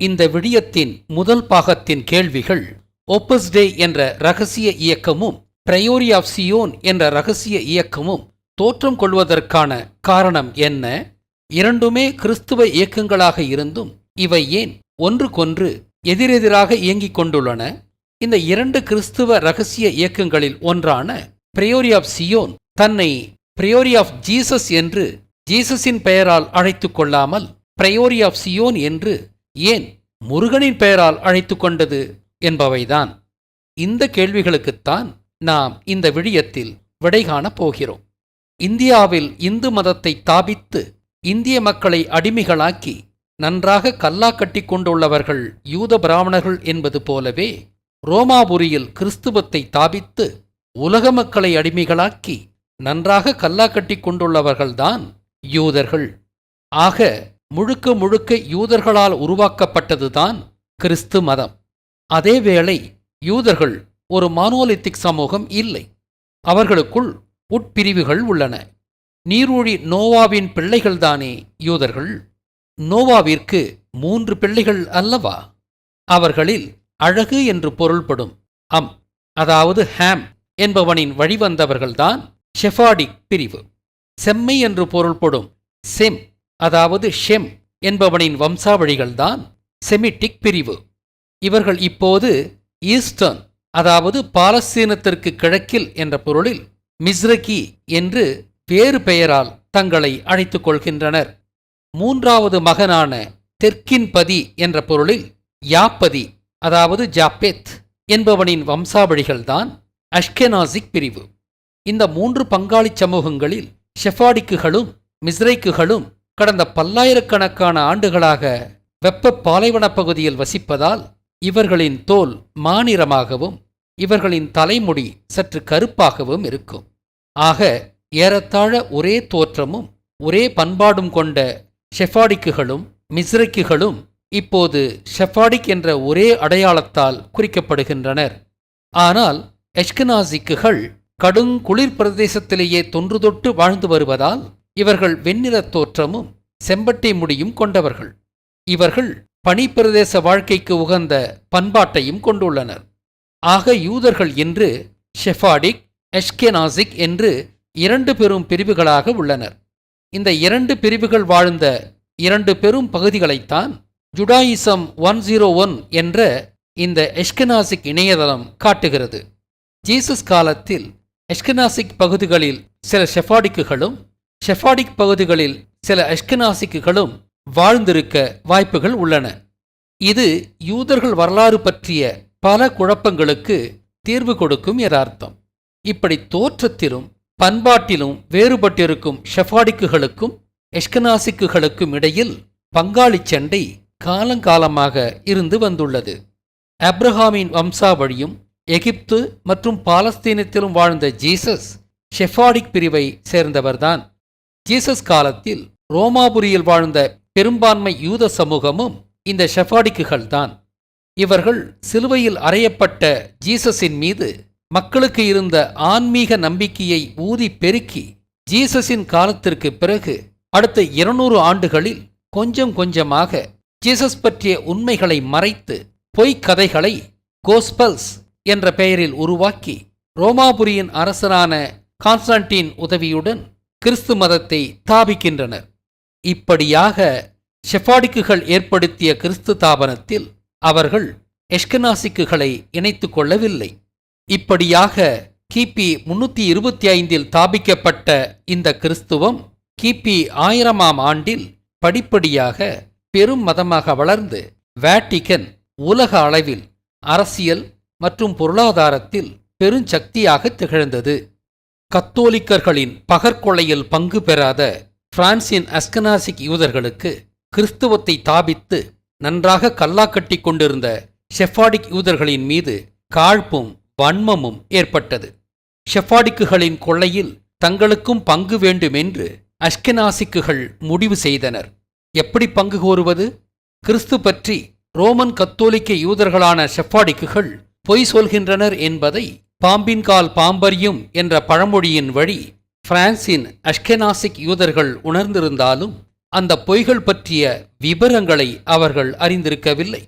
இந்த விடியத்தின் முதல் பாகத்தின் கேள்விகள் ஒப்பஸ் டே என்ற ரகசிய இயக்கமும் பிரயோரி ஆஃப் சியோன் என்ற ரகசிய இயக்கமும் தோற்றம் கொள்வதற்கான காரணம் என்ன? இரண்டுமே கிறிஸ்துவ இயக்கங்களாக இருந்தும் இவை ஏன் ஒன்றுக்கொன்று எதிரெதிராக இயங்கிக் கொண்டுள்ளன? இந்த இரண்டு கிறிஸ்துவ ரகசிய இயக்கங்களில் ஒன்றான பிரயோரி ஆஃப் சியோன் தன்னை பிரயோரி ஆஃப் ஜீசஸ் என்று ஜீசஸின் பெயரால் அழைத்துக் கொள்ளாமல் பிரயோரி ஆஃப் சியோன் என்று ஏன் முருகனின் பெயரால் அழைத்து கொண்டது என்பவைதான். இந்த கேள்விகளுக்குத்தான் நாம் இந்த விழியத்தில் விடை காணப் போகிறோம். இந்தியாவில் இந்து மதத்தை தாபித்து இந்திய மக்களை அடிமைகளாக்கி நன்றாக கல்லா கட்டி கொண்டுள்ளவர்கள் யூத பிராமணர்கள் என்பது போலவே ரோமாபுரியில் கிறிஸ்துவத்தை தாபித்து உலக மக்களை அடிமைகளாக்கி நன்றாக கல்லா கட்டி கொண்டுள்ளவர்கள்தான் யூதர்கள். ஆக முழுக்க முழுக்க யூதர்களால் உருவாக்கப்பட்டதுதான் கிறிஸ்து மதம். அதேவேளை யூதர்கள் ஒரு மானோலித்திக் சமூகம் இல்லை. அவர்களுக்குள் உட்பிரிவுகள் உள்ளன. நீரூழி நோவாவின் பிள்ளைகள்தானே யூதர்கள்? நோவாவிற்கு மூன்று பிள்ளைகள் அல்லவா? அவர்களில் அழகு என்று பொருள்படும் அம் அதாவது ஹாம் என்பவனின் வழிவந்தவர்கள்தான் ஷெஃபாடிக் பிரிவு. செம்மை என்று பொருள்படும் செம் அதாவது ஷெம் என்பவனின் வம்சாவழிகள்தான் செமிட்டிக் பிரிவு. இவர்கள் இப்போது ஈஸ்டர்ன் அதாவது பாலஸ்தீனத்திற்கு கிழக்கில் என்ற பொருளில் மிஸ்ரகி என்று வேறு பெயரால் தங்களை அழைத்துக் கொள்கின்றனர். மூன்றாவது மகனான தெற்கின் பதி என்ற பொருளில் யாப்பதி அதாவது ஜாப்பேத் என்பவனின் வம்சாவழிகள்தான் அஷ்கெனாசிக் பிரிவு. இந்த மூன்று பங்காளி சமூகங்களில் ஷெஃபாடிக்குகளும் மிஸ்ரைக்குகளும் கடந்த பல்லாயிரக்கணக்கான ஆண்டுகளாக வெப்ப பாலைவனப் பகுதியில் வசிப்பதால் இவர்களின் தோல் மாநிறமாகவும் இவர்களின் தலைமுடி சற்று கருப்பாகவும் இருக்கும். ஆக ஏறத்தாழ ஒரே தோற்றமும் ஒரே பண்பாடும் கொண்ட ஷெஃபாடிக்குகளும் மிஸ்ரைக்குகளும் இப்போது ஷெஃபாடிக் என்ற ஒரே அடையாளத்தால் குறிக்கப்படுகின்றனர். ஆனால் எஷ்கனாசிக்குகள் கடுங்குளிர் பிரதேசத்திலேயே தொன்று தொட்டு வாழ்ந்து வருவதால் இவர்கள் வெண்ணிறத் தோற்றமும் செம்பட்டை முடியும் கொண்டவர்கள். இவர்கள் பனிப்பிரதேச வாழ்க்கைக்கு உகந்த பண்பாட்டையும் கொண்டுள்ளனர். ஆக யூதர்கள் இன்று ஷெஃபாடிக் எஷ்கெனாசிக் என்று இரண்டு பெரும் பிரிவுகளாக உள்ளனர். இந்த இரண்டு பிரிவுகள் வாழ்ந்த இரண்டு பெரும் பகுதிகளைத்தான் ஜுடாயிசம் ஒன் ஜீரோ ஒன் என்ற இந்த எஷ்கனாசிக் இணையதளம் காட்டுகிறது. ஜீசஸ் காலத்தில் எஷ்கனாசிக் பகுதிகளில் சில ஷெஃபாடிக்குகளும் ஷெஃபாடிக் பகுதிகளில் சில அஷ்கனாசிக்குகளும் வாழ்ந்திருக்க வாய்ப்புகள் உள்ளன. இது யூதர்கள் வரலாறு பற்றிய பல குழப்பங்களுக்கு தீர்வு கொடுக்கும் எதார்த்தம் இப்படி தோற்றத்திலும் பண்பாட்டிலும் வேறுபட்டிருக்கும் ஷெஃபாடிக்குகளுக்கும் எஷ்கனாசிக்குகளுக்கும் இடையில் பங்காளி சண்டை காலங்காலமாக இருந்து வந்துள்ளது. அப்ரஹாமின் வம்சாவழியும் எகிப்து மற்றும் பாலஸ்தீனத்திலும் வாழ்ந்த ஜீசஸ் ஷெஃபாடிக் பிரிவை சேர்ந்தவர்தான். ஜீசஸ் காலத்தில் ரோமாபுரியில் வாழ்ந்த பெரும்பான்மை யூத சமூகமும் இந்த ஷெஃபாடிக்குகள் தான் இவர்கள் சிலுவையில் அறையப்பட்ட ஜீசஸின் மீது மக்களுக்கு இருந்த ஆன்மீக நம்பிக்கையை ஊதி பெருக்கி ஜீசஸின் காலத்திற்கு பிறகு அடுத்த இருநூறு ஆண்டுகளில் கொஞ்சம் கொஞ்சமாக ஜீசஸ் பற்றிய உண்மைகளை மறைத்து பொய்க் கதைகளை கோஸ்பல்ஸ் என்ற பெயரில் உருவாக்கி ரோமாபுரியின் அரசரான கான்ஸ்டன்டீன் உதவியுடன் கிறிஸ்து மதத்தை தாபிக்கின்றனர் இப்படியாக ஷெஃபாடிக்குகள் ஏற்படுத்திய கிறிஸ்து தாபனத்தில் அவர்கள் எஷ்கனாசிக்குகளை இணைத்து கொள்ளவில்லை. இப்படியாக கிபி முன்னூத்தி இருபத்தி ஐந்தில் தாபிக்கப்பட்ட இந்த கிறிஸ்துவம் கிபி ஆயிரமாம் ஆண்டில் படிப்படியாக பெரும் மதமாக வளர்ந்து வேட்டிகன் உலக அளவில் அரசியல் மற்றும் பொருளாதாரத்தில் பெருஞ்சக்தியாக திகழ்ந்தது. கத்தோலிக்கர்களின் பகற்கொலையில் பங்கு பெறாத பிரான்சின் அஸ்கனாசிக் யூதர்களுக்கு கிறிஸ்துவத்தை தாபித்து நன்றாக கல்லாக்கட்டி கொண்டிருந்த ஷெஃபாடிக் யூதர்களின் மீது காழ்ப்பும் வன்மமும் ஏற்பட்டது. ஷெஃபாடிக்குகளின் கொள்ளையில் தங்களுக்கும் பங்கு வேண்டுமென்று அஷ்கெனாசிக்குகள் முடிவு செய்தனர். எப்படி பங்கு கோருவது? கிறிஸ்து பற்றி ரோமன் கத்தோலிக்க யூதர்களான ஷெஃபாடிக்குகள் பொய் சொல்கின்றனர் என்பதை பாம்பின்கால் பாம்பரியும் என்ற பழமொழியின் வழி பிரான்சின் அஷ்கெனாசிக் யூதர்கள் உணர்ந்திருந்தாலும் அந்த பொய்கள் பற்றிய விபரங்களை அவர்கள் அறிந்திருக்கவில்லை.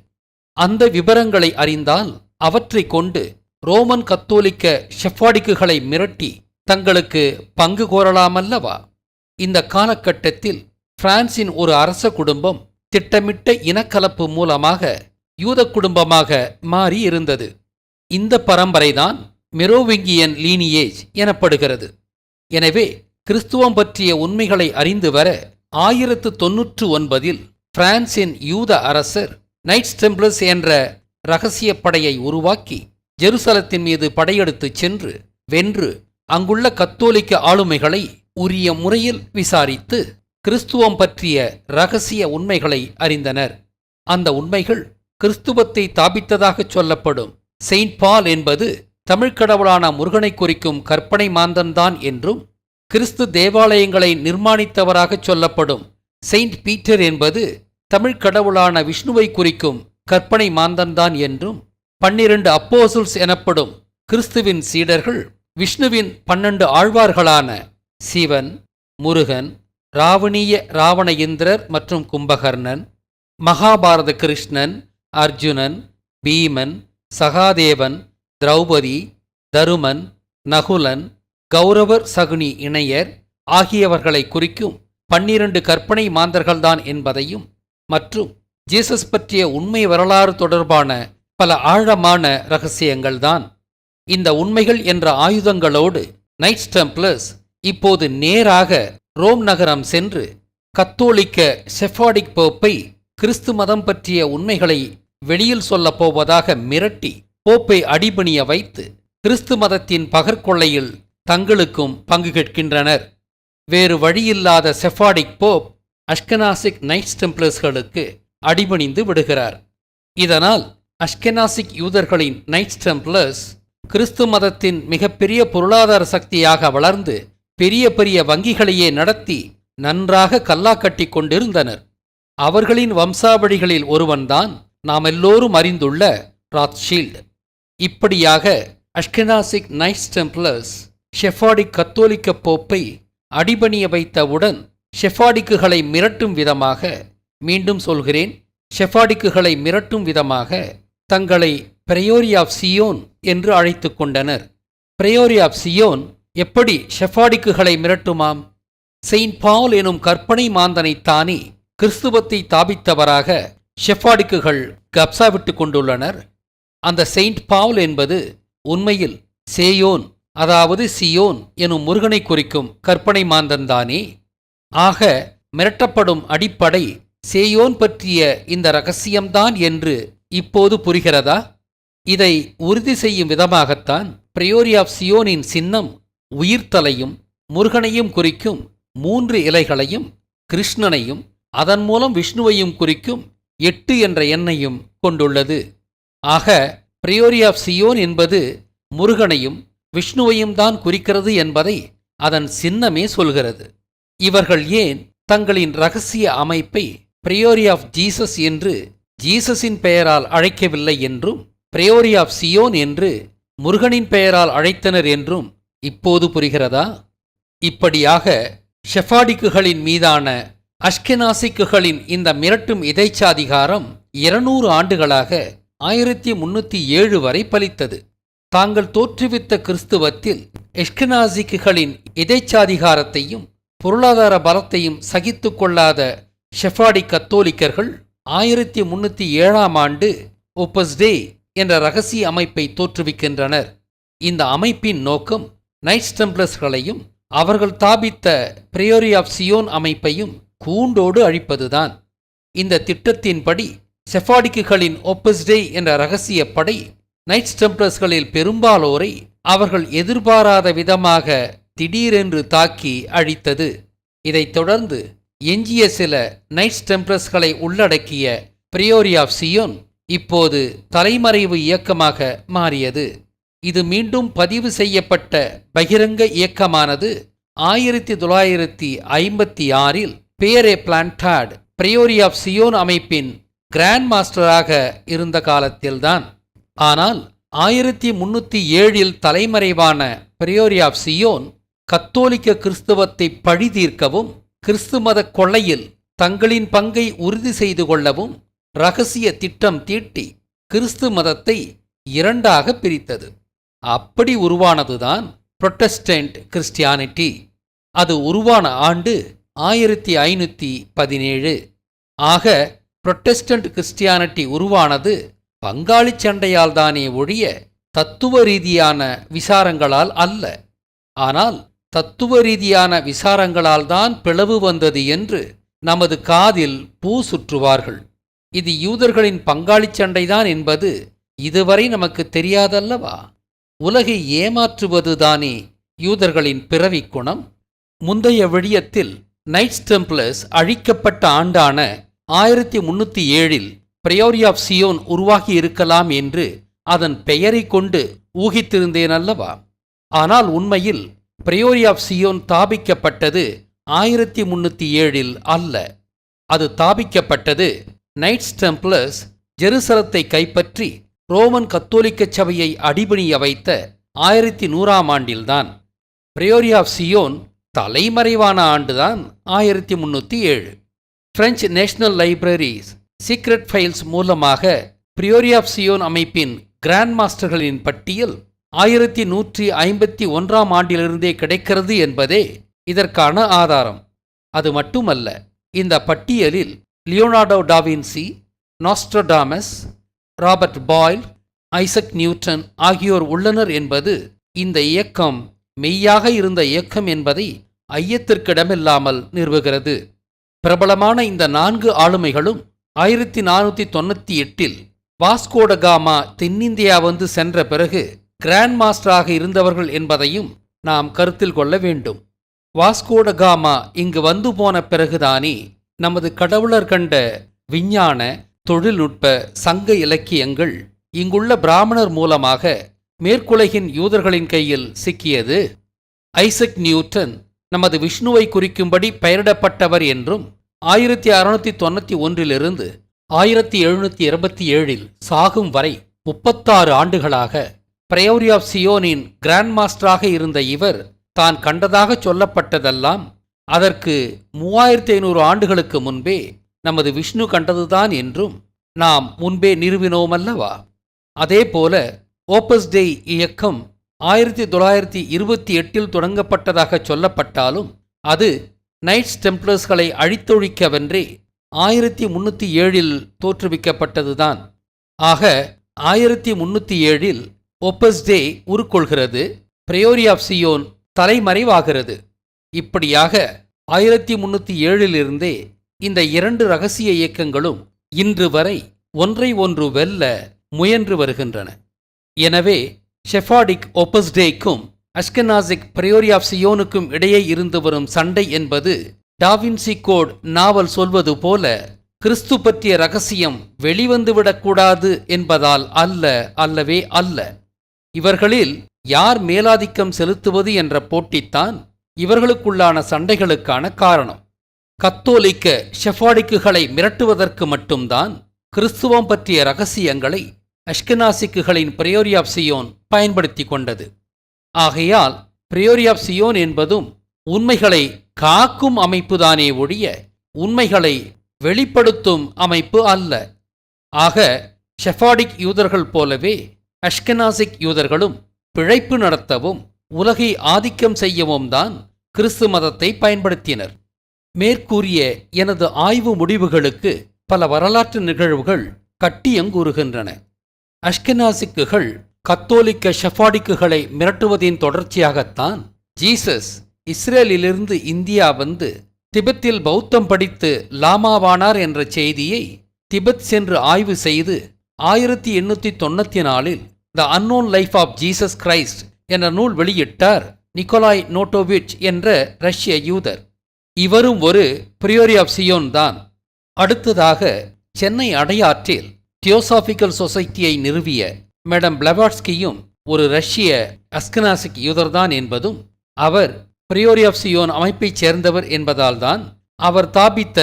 அந்த விபரங்களை அறிந்தால் அவற்றைக் கொண்டு ரோமன் கத்தோலிக்க ஷெஃபாடிக்குகளை மிரட்டி தங்களுக்கு பங்கு கோரலாமல்லவா? இந்த காலகட்டத்தில் பிரான்சின் ஒரு அரச குடும்பம் திட்டமிட்ட இனக்கலப்பு மூலமாக யூத குடும்பமாக மாறி இருந்தது இந்த பரம்பரைதான் மெரோவிங்கியன் லீனியேஜ் எனப்படுகிறது. எனவே கிறிஸ்துவம் பற்றிய உண்மைகளை அறிந்து வர ஆயிரத்து தொன்னூற்று ஒன்பதில் பிரான்சின் யூத அரசர் நைட்ஸ் டெம்பிளஸ் என்ற இரகசிய படையை உருவாக்கி ஜெருசலத்தின் மீது படையெடுத்துச் சென்று வென்று அங்குள்ள கத்தோலிக்க ஆளுமைகளை உரிய முறையில் விசாரித்து கிறிஸ்துவம் பற்றிய ரகசிய உண்மைகளை அறிந்தனர். அந்த உண்மைகள் கிறிஸ்துவத்தை தாபித்ததாகச் சொல்லப்படும் செயின்ட் பால் என்பது தமிழ்க் கடவுளான முருகனை குறிக்கும் கற்பனை மாந்தன்தான் என்றும் கிறிஸ்து தேவாலயங்களை நிர்மாணித்தவராகச் சொல்லப்படும் செயின்ட் பீட்டர் என்பது தமிழ்க் கடவுளான விஷ்ணுவை குறிக்கும் கற்பனை மாந்தன்தான் என்றும் பன்னிரண்டு அப்போசுல்ஸ் எனப்படும் கிறிஸ்துவின் சீடர்கள் விஷ்ணுவின் பன்னெண்டு ஆழ்வார்களான சிவன் முருகன் ராவணீய ராவண இந்திரர் மற்றும் கும்பகர்ணன் மகாபாரத கிருஷ்ணன் அர்ஜுனன் பீமன் சகாதேவன் திரௌபதி தருமன் நகுலன் கௌரவர் சகுனி இணையர் ஆகியவர்களை குறிக்கும் பன்னிரண்டு கற்பனை மாந்தர்கள்தான் என்பதையும் மற்றும் ஜீசஸ் பற்றிய உண்மை வரலாறு தொடர்பான பல ஆழமான ரகசியங்கள்தான். இந்த உண்மைகள் என்ற ஆயுதங்களோடு நைட் டெம்ப்ளர்ஸ் இப்போது நேராக ரோம் நகரம் சென்று கத்தோலிக்க செஃபாடிக் போப்பை கிறிஸ்து மதம் பற்றிய உண்மைகளை வெளியில் சொல்லப் போவதாக மிரட்டி போப்பை அடிபணிய வைத்து கிறிஸ்து மதத்தின் பகற்கொள்ளையில் தங்களுக்கும் பங்கு கேட்கின்றனர். வேறு வழியில்லாத செஃபாடிக் போப் அஷ்கனாசிக் நைட்ஸ் டெம்ப்ளர்ஸ்களுக்கு அடிபணிந்து விடுகிறார். இதனால் அஷ்கெனாசிக் யூதர்களின் நைட்ஸ் டெம்ப்ளர்ஸ் கிறிஸ்து மதத்தின் மிகப்பெரிய பொருளாதார சக்தியாக வளர்ந்து பெரிய பெரிய வங்கிகளையே நடத்தி நன்றாக கல்லா கட்டி கொண்டிருந்தனர். அவர்களின் வம்சாவளிகளில் ஒருவன்தான் நாம் எல்லோரும் அறிந்துள்ள ராத்ஷீல்டு. இப்படியாக அஷ்கனாசிக் நைட்ஸ் டெம்ப்ளர்ஸ் ஷெஃபாடிக் கத்தோலிக்க போப்பை அடிபணிய வைத்தவுடன் ஷெஃபாடிக்குகளை மிரட்டும் விதமாக மீண்டும் சொல்கிறேன் ஷெஃபாடிக்குகளை மிரட்டும் விதமாக தங்களை பிரயோரி ஆஃப் சியோன் என்று அழைத்து கொண்டனர். பிரயோரி ஆஃப் சியோன் எப்படி ஷெஃபாடிக்குகளை மிரட்டுமாம்? செயின்ட் பால் எனும் கற்பனை மாந்தனைத்தானே கிறிஸ்துவத்தை தாபித்தவராக ஷெஃபாடிக்குகள் கப்சா விட்டு கொண்டுள்ளனர். அந்த செயின்ட் பவுல் என்பது உண்மையில் சேயோன் அதாவது சியோன் எனும் முருகனை குறிக்கும் கற்பனை மாந்தன்தானே. ஆக மிரட்டப்படும் அடிப்படை சேயோன் பற்றிய இந்த ரகசியம்தான் என்று இப்போது புரிகிறதா? இதை உறுதி செய்யும் விதமாகத்தான் பிரியோரி ஆஃப் சியோனின் சின்னம் உயிர்த்தலையும் முருகனையும் குறிக்கும் மூன்று இலைகளையும் கிருஷ்ணனையும் அதன் மூலம் விஷ்ணுவையும் குறிக்கும் எட்டு என்ற எண்ணையும் கொண்டுள்ளது. ஆக பிரியோரி ஆஃப் சியோன் என்பது முருகனையும் விஷ்ணுவையும் தான் குறிக்கிறது என்பதை அதன் சின்னமே சொல்கிறது. இவர்கள் ஏன் தங்களின் ரகசிய அமைப்பை பிரியோரி ஆஃப் ஜீசஸ் என்று ஜீசஸின் பெயரால் அழைக்கவில்லை என்றும் பிரியோரி ஆஃப் சியோன் என்று முருகனின் பெயரால் அழைத்தனர் என்றும் இப்போது புரிகிறதா? இப்படியாக ஷெஃபாடிக்குகளின் மீதான அஷ்கெனாசிக்குகளின் இந்த மிரட்டும் இதைச்சாதிகாரம் இருநூறு ஆண்டுகளாக ஆயிரத்தி முன்னூத்தி ஏழு வரை பலித்தது. தாங்கள் தோற்றுவித்த கிறிஸ்துவத்தில் எஷ்கனாசிக்குகளின் எதைச்சாதிகாரத்தையும் பொருளாதார பலத்தையும் சகித்து கொள்ளாத ஷெஃபாடி கத்தோலிக்கர்கள் ஆயிரத்தி முன்னூத்தி ஏழாம் ஆண்டு ஒப்பஸ் டே என்ற ரகசிய அமைப்பை தோற்றுவிக்கின்றனர். இந்த அமைப்பின் நோக்கம் நைட் டெம்ப்ளர்ஸ்களையும் அவர்கள் தாபித்த பிரியோரி ஆஃப் சியோன் அமைப்பையும் கூண்டோடு அழிப்பதுதான். இந்த திட்டத்தின்படி செஃபாடிக்குகளின் ஒப்பஸ் டே என்ற ரகசிய படை நைட்ஸ் டெம்ப்ளர்ஸ்களில் பெரும்பாலோரை அவர்கள் எதிர்பாராத விதமாக திடீரென்று தாக்கி அழித்தது. இதைத் தொடர்ந்து எஞ்சிய சில நைட்ஸ் டெம்ப்ளர்ஸ்களை உள்ளடக்கிய பிரியோரி ஆஃப் சியோன் இப்போது தலைமறைவு இயக்கமாக மாறியது. இது மீண்டும் பதிவு செய்யப்பட்ட பகிரங்க இயக்கமானது ஆயிரத்தி தொள்ளாயிரத்தி ஐம்பத்தி ஆறில் Pierre Plantard Priory of Sion அமைப்பின் கிராண்ட் மாஸ்டராக இருந்த காலத்தில்தான். ஆனால் ஆயிரத்தி முன்னூத்தி ஏழில் தலைமறைவான பிரியோரி ஆஃப் சியோன் கத்தோலிக்க கிறிஸ்தவத்தை பழி தீர்க்கவும் கிறிஸ்து மத கொள்ளையில் தங்களின் பங்கை உறுதி செய்து கொள்ளவும் ரகசிய திட்டம் தீட்டி கிறிஸ்து மதத்தை இரண்டாக பிரித்தது. அப்படி உருவானதுதான் புரொட்டஸ்டன்ட் கிறிஸ்டியானிட்டி. அது உருவான ஆண்டு ஆயிரத்தி ஐநூற்றி பதினேழு ஆக புரொட்டஸ்டன்ட் கிறிஸ்டியானிட்டி உருவானது பங்காளி சண்டையால் தானே ஒழிய தத்துவ ரீதியான விசாரங்களால் அல்ல. ஆனால் தத்துவ ரீதியான விசாரங்களால் தான் பிளவு வந்தது என்று நமது காதில் பூ சுற்றுவார்கள். இது யூதர்களின் பங்காளி சண்டைதான் என்பது இதுவரை நமக்கு தெரியாதல்லவா? உலகை ஏமாற்றுவதுதானே யூதர்களின் பிறவி குணம் முந்தைய விழியத்தில் நைட்ஸ் டெம்ப்ளர்ஸ் அழிக்கப்பட்ட ஆண்டான ஆயிரத்தி முன்னூத்தி ஏழில் பிரயோரி ஆஃப் சியோன் உருவாகி இருக்கலாம் என்று அதன் பெயரை கொண்டு ஊகித்திருந்தேன் அல்லவா? ஆனால் உண்மையில் பிரயோரி ஆஃப் சியோன் தாபிக்கப்பட்டது ஆயிரத்தி முன்னூத்தி ஏழில் அல்ல. அது தாபிக்கப்பட்டது நைட்ஸ் டெம்ப்ளர்ஸ் ஜெருசலத்தை கைப்பற்றி ரோமன் கத்தோலிக்க சபையை அடிபணிய வைத்த ஆயிரத்தி நூறாம் ஆண்டில்தான். பிரயோரி ஆஃப் சியோன் தலைமறைவான ஆண்டுதான் ஆயிரத்தி முன்னூற்றி ஏழு. French national libraries secret files மூலமாக பிரியோரி ஆஃப் சியோன் அமைப்பின் கிராண்ட் மாஸ்டர்களின் பட்டியல் ஆயிரத்தி நூற்றி ஐம்பத்தி ஒன்றாம் ஆண்டிலிருந்தே கிடைக்கிறது என்பதே இதற்கான ஆதாரம். அது மட்டுமல்ல இந்த பட்டியலில் Leonardo da Vinci Nostradamus Robert Boyle Isaac Newton ஆகியோர் உள்ளனர் என்பது இந்த இயக்கம் மெய்யாக இருந்த இயக்கம் என்பதை ஐயத்திற்கிடமில்லாமல் நிறுவுகிறது. பிரபலமான இந்த நான்கு ஆளுமைகளும் ஆயிரத்தி நானூற்றி தொண்ணூற்றி எட்டில் வாஸ்கோடகாமா தென்னிந்தியா வந்து சென்ற பிறகு கிராண்ட் மாஸ்டராக இருந்தவர்கள் என்பதையும் நாம் கருத்தில் கொள்ள வேண்டும். வாஸ்கோடகாமா இங்கு வந்து போன பிறகுதானே நமது கடவுளர் கண்ட விஞ்ஞான தொழில்நுட்ப சங்க இலக்கியங்கள் இங்குள்ள பிராமணர் மூலமாக மேற்குலகின் யூதர்களின் கையில் சிக்கியது. ஐசக் நியூட்டன் நமது விஷ்ணுவை குறிக்கும்படி பெயரிடப்பட்டவர் என்றும் ஆயிரத்தி அறுநூத்தி தொண்ணூற்றி ஒன்றிலிருந்து ஆயிரத்தி எழுநூத்தி இருபத்தி ஏழில் சாகும் வரை முப்பத்தாறு ஆண்டுகளாக பிரயோரி ஆஃப் சியோனின் கிராண்ட் மாஸ்டராக இருந்த இவர் தான் கண்டதாக சொல்லப்பட்டதெல்லாம் அதற்கு மூவாயிரத்தி ஐநூறு ஆண்டுகளுக்கு முன்பே நமது விஷ்ணு கண்டதுதான் என்றும் நாம் முன்பே நிறுவினோமல்லவா அதேபோல ஓப்பஸ் டே இயக்கம் ஆயிரத்தி தொள்ளாயிரத்தி இருபத்தி எட்டில் தொடங்கப்பட்டதாக சொல்லப்பட்டாலும் அது நைட்ஸ் டெம்ப்ளர்ஸ்களை அழித்தொழிக்கவென்றே ஆயிரத்தி முன்னூற்றி ஏழில் தோற்றுவிக்கப்பட்டதுதான். ஆக ஆயிரத்தி முன்னூற்றி ஏழில் ஒப்பஸ் டே உருக்கொள்கிறது பிரயோரி ஆஃப் சியோன் தலைமறைவாகிறது. இப்படியாக ஆயிரத்தி முன்னூற்றி ஏழிலிருந்தே இந்த இரண்டு ரகசிய இயக்கங்களும் இன்று வரை ஒன்றை ஒன்று வெல்ல முயன்று வருகின்றன. எனவே ஷெஃபாடிக் ஒப்பஸ் டேக்கும் அஷ்கனாசிக் பிரயோரி ஆஃப் சியோனுக்கும் இடையே இருந்து வரும் சண்டை என்பது டாவின்சி கோட் நாவல் சொல்வது போல கிறிஸ்து பற்றிய ரகசியம் வெளிவந்துவிடக்கூடாது என்பதால் அல்ல அல்லவே அல்ல. இவர்களில் யார் மேலாதிக்கம் செலுத்துவது என்ற போட்டித்தான் இவர்களுக்குள்ளான சண்டைகளுக்கான காரணம். கத்தோலிக்க ஷெஃபாடிக்குகளை மிரட்டுவதற்கு மட்டும்தான் கிறிஸ்துவம் பற்றிய ரகசியங்களை அஷ்கனாசிக்குகளின் பிரயோரி ஆஃப் சியோன் பயன்படுத்தி கொண்டது. ஆகையால் பிரியோரி ஆஃப் சியோன் என்பதும் உண்மைகளை காக்கும் அமைப்புதானே ஒழிய உண்மைகளை வெளிப்படுத்தும் அமைப்பு அல்ல. ஆக ஷெஃபாடிக் யூதர்கள் போலவே அஷ்கனாசிக் யூதர்களும் பிழைப்பு நடத்தவும் உலகை ஆதிக்கம் செய்யவும் தான் கிறிஸ்து மதத்தை பயன்படுத்தினர். மேற்கூறிய எனது ஆய்வு முடிவுகளுக்கு பல வரலாற்று நிகழ்வுகள் கட்டியங்கூறுகின்றன. அஷ்கனாசிக்குகள் கத்தோலிக்க ஷெஃபாடிக்குகளை மிரட்டுவதின் தொடர்ச்சியாகத்தான் ஜீசஸ் இஸ்ரேலிலிருந்து இந்தியா வந்து திபெத்தில் பௌத்தம் படித்து லாமாவானார் என்ற செய்தியை திபெத் சென்று ஆய்வு செய்து ஆயிரத்தி எண்ணூற்றி தொண்ணூற்றி நாலில் the unknown life of Jesus Christ என்ற நூல் வெளியிட்டார் நிக்கோலாய் நோட்டோவிச் என்ற ரஷ்ய யூதர். இவரும் ஒரு பிரியோரி ஆஃப் சியோன் தான். அடுத்ததாக சென்னை அடையாற்றில் தியோசாபிக்கல் சொசைட்டியை நிறுவிய மேடம் பிளவாட்ஸ்கியும் ஒரு ரஷ்ய அஸ்கனாசிக் யூதர்தான் என்பதும் அவர் பிரியோரி ஆஃப் சியோன் அமைப்பைச் சேர்ந்தவர் என்பதால்தான் அவர் தாபித்த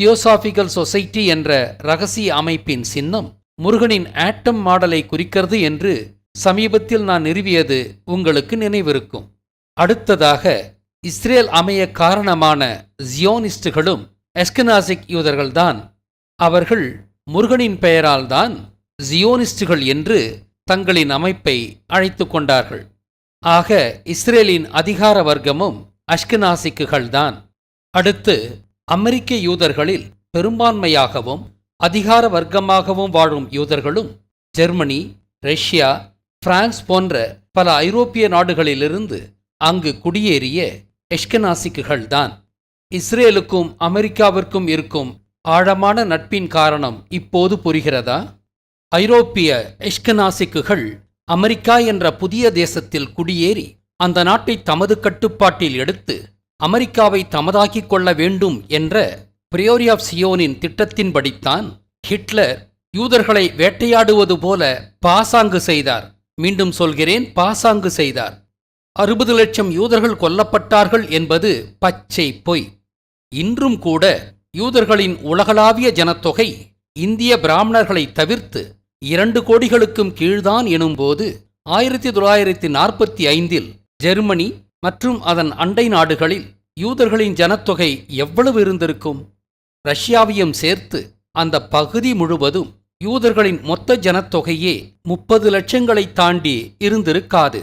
தியோசாபிக்கல் சொசைட்டி என்ற ரகசிய அமைப்பின் சின்னம் முருகனின் ஆட்டம் மாடலை குறிக்கிறது என்று சமீபத்தில் நான் நிறுவியது உங்களுக்கு நினைவிருக்கும். அடுத்ததாக இஸ்ரேல் அமைய காரணமான ஜியோனிஸ்டுகளும் எஸ்கனாசிக் யூதர்கள்தான். அவர்கள் முருகனின் பெயரால்தான் ஜியோனிஸ்டுகள் என்று தங்களின் அமைப்பை அழைத்துக் கொண்டார்கள். ஆக இஸ்ரேலின் அதிகார வர்க்கமும் அஷ்கனாசிக்குகள்தான். அடுத்து அமெரிக்க யூதர்களில் பெரும்பான்மையாகவும் அதிகார வர்க்கமாகவும் வாழும் யூதர்களும் ஜெர்மனி ரஷ்யா பிரான்ஸ் போன்ற பல ஐரோப்பிய நாடுகளிலிருந்து அங்கு குடியேறிய எஷ்கனாசிக்குகள்தான் இஸ்ரேலுக்கும் அமெரிக்காவிற்கும் இருக்கும் ஆழமான நட்பின் காரணம் இப்போது புரிகிறதா? ஐரோப்பிய எஷ்கனாசிக்குகள் அமெரிக்கா என்ற புதிய தேசத்தில் குடியேறி அந்த நாட்டை தமது கட்டுப்பாட்டில் எடுத்து அமெரிக்காவை தமதாக்கிக் கொள்ள வேண்டும் என்ற பிரியோரி ஆஃப் சியோனின் திட்டத்தின்படித்தான் ஹிட்லர் யூதர்களை வேட்டையாடுவது போல பாசாங்கு செய்தார். மீண்டும் சொல்கிறேன் பாசாங்கு செய்தார். அறுபது லட்சம் யூதர்கள் கொல்லப்பட்டார்கள் என்பது பச்சை பொய். இன்றும் கூட யூதர்களின் உலகளாவிய ஜனத்தொகை இந்திய பிராமணர்களை தவிர்த்து இரண்டு கோடிகளுக்கும் கீழ்தான் எனும்போது ஆயிரத்தி தொள்ளாயிரத்தி நாற்பத்தி ஐந்தில் ஜெர்மனி மற்றும் அதன் அண்டை நாடுகளில் யூதர்களின் ஜனத்தொகை எவ்வளவு இருந்திருக்கும்? ரஷ்யாவையும் சேர்த்து அந்த பகுதி முழுவதும் யூதர்களின் மொத்த ஜனத்தொகையே முப்பது லட்சங்களை தாண்டி இருந்திருக்காது.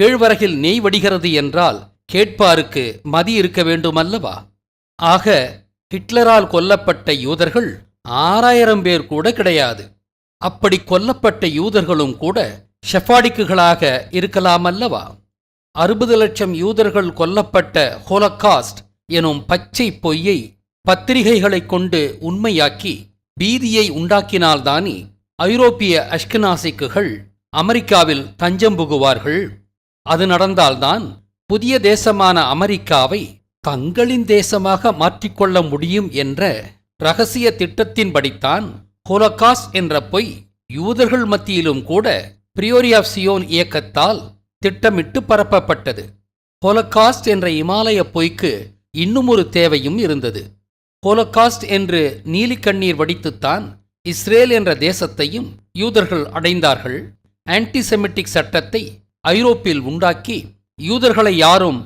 கீழ்வரகில் நெய் வடிகிறது என்றால் கேட்பாருக்கு மதி இருக்க வேண்டுமல்லவா? ஆக ஹிட்லரால் கொல்லப்பட்ட யூதர்கள் ஆறாயிரம் பேர் கூட கிடையாது. அப்படி கொல்லப்பட்ட யூதர்களும் கூட ஷெஃபாடிக்குகளாக இருக்கலாமல்லவா? அறுபது லட்சம் யூதர்கள் கொல்லப்பட்ட ஹோலகாஸ்ட் எனும் பச்சை பொய்யை பத்திரிகைகளைக் கொண்டு உண்மையாக்கி பீதியை உண்டாக்கினால்தானே ஐரோப்பிய அஷ்கனாசிக்குகள் அமெரிக்காவில் தஞ்சம் புகுவார்கள்? அது நடந்தால்தான் புதிய தேசமான அமெரிக்காவை தங்களின் தேசமாக மாற்றிக்கொள்ள முடியும் என்ற ரகசிய திட்டத்தின்படித்தான் ஹோலகாஸ்ட் என்ற பொய் யூதர்கள் மத்தியிலும் கூட பிரியோரி ஆஃப் சியோன் இயக்கத்தால் திட்டமிட்டு பரப்பப்பட்டது. ஹோலகாஸ்ட் என்ற இமாலய பொய்க்கு இன்னும் ஒரு தேவையும் இருந்தது. ஹோலகாஸ்ட் என்று நீலிக்கண்ணீர் வடித்துத்தான் இஸ்ரேல் என்ற தேசத்தையும் யூதர்கள் அடைந்தார்கள். ஆன்டிசெமிட்டிக் சட்டத்தை ஐரோப்பில் உண்டாக்கி யூதர்களை யாரும்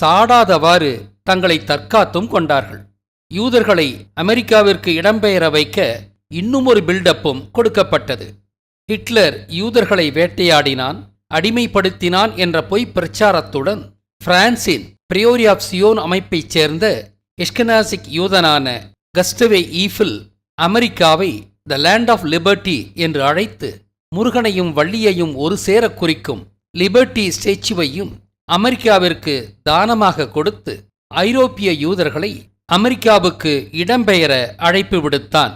சாடாதவாறு தங்களை தற்காத்தும் கொண்டார்கள். யூதர்களை அமெரிக்காவிற்கு இடம்பெயர வைக்க இன்னும் ஒரு பில்டப்பும் கொடுக்கப்பட்டது. ஹிட்லர் யூதர்களை வேட்டையாடினான் அடிமைப்படுத்தினான் என்ற பொய் பிரச்சாரத்துடன் பிரான்சின் பிரியோரி ஆஃப் சியோன் அமைப்பைச் சேர்ந்த எஸ்கனாசிக் யூதனான கஸ்டவே ஈஃபில் அமெரிக்காவை த லேண்ட் ஆஃப் லிபர்ட்டி என்று அழைத்து முருகனையும் வள்ளியையும் ஒரு சேர குறிக்கும் லிபர்ட்டி ஸ்டேச்சுவையும் அமெரிக்காவிற்கு தானமாக கொடுத்து ஐரோப்பிய யூதர்களை அமெரிக்காவுக்கு இடம்பெயர அழைப்பு விடுத்தான்.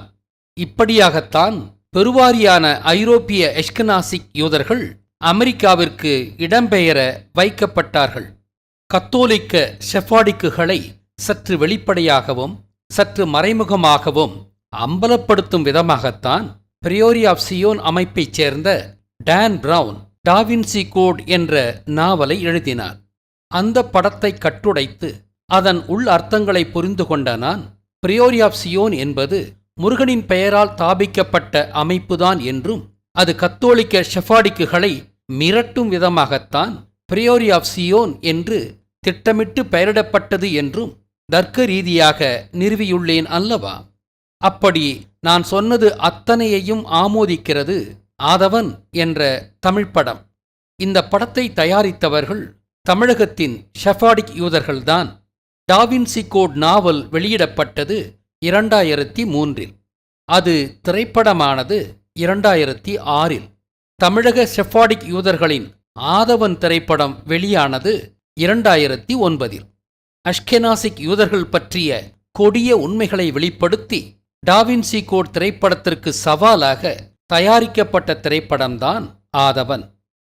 இப்படியாகத்தான் பெருவாரியான ஐரோப்பிய எஷ்கனாசிக் யூதர்கள் அமெரிக்காவிற்கு இடம்பெயர வைக்கப்பட்டார்கள். கத்தோலிக்க செஃபாடிக்குகளை சற்று வெளிப்படையாகவும் சற்று மறைமுகமாகவும் அம்பலப்படுத்தும் விதமாகத்தான் பிரியோரி ஆஃப் சியோன் அமைப்பைச் சேர்ந்த டான் பிரவுன் டாவின்சி கோட் என்ற நாவலை எழுதினார். அந்த படத்தை கட்டுடைத்து அதன் உள் அர்த்தங்களை புரிந்து கொண்ட நான் பிரியோரி ஆஃப் சியோன் என்பது முருகனின் பெயரால் தாபிக்கப்பட்ட அமைப்புதான் என்றும் அது கத்தோலிக்க ஷெஃபாடிக்குகளை மிரட்டும் விதமாகத்தான் பிரியோரி ஆஃப் சியோன் என்று திட்டமிட்டு பெயரிடப்பட்டது என்றும் தர்க்க ரீதியாக நிறுவியுள்ளேன் அல்லவா? அப்படி நான் சொன்னது அத்தனையையும் ஆமோதிக்கிறது ஆதவன் என்ற தமிழ் படம். இந்த படத்தை தயாரித்தவர்கள் தமிழகத்தின் ஷெஃபாடிக் யூதர்கள்தான். டாவின்சி கோட் நாவல் வெளியிடப்பட்டது இரண்டாயிரத்தி மூன்றில் அது திரைப்படமானது இரண்டாயிரத்தி ஆறில் தமிழக செஃபாடிக் யூதர்களின் ஆதவன் திரைப்படம் வெளியானது இரண்டாயிரத்தி ஒன்பதில் அஷ்கெனாசிக் யூதர்கள் பற்றிய கொடிய உண்மைகளை வெளிப்படுத்தி டாவின்சி கோட் திரைப்படத்திற்கு சவாலாக தயாரிக்கப்பட்ட திரைப்படம்தான் ஆதவன்.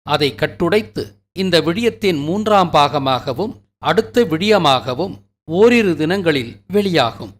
அதை கட்டுடைத்து இந்த விடியத்தின் மூன்றாம் பாகமாகவும் அடுத்த விடியமாகவும் ஓரிரு தினங்களில் வெளியாகும்.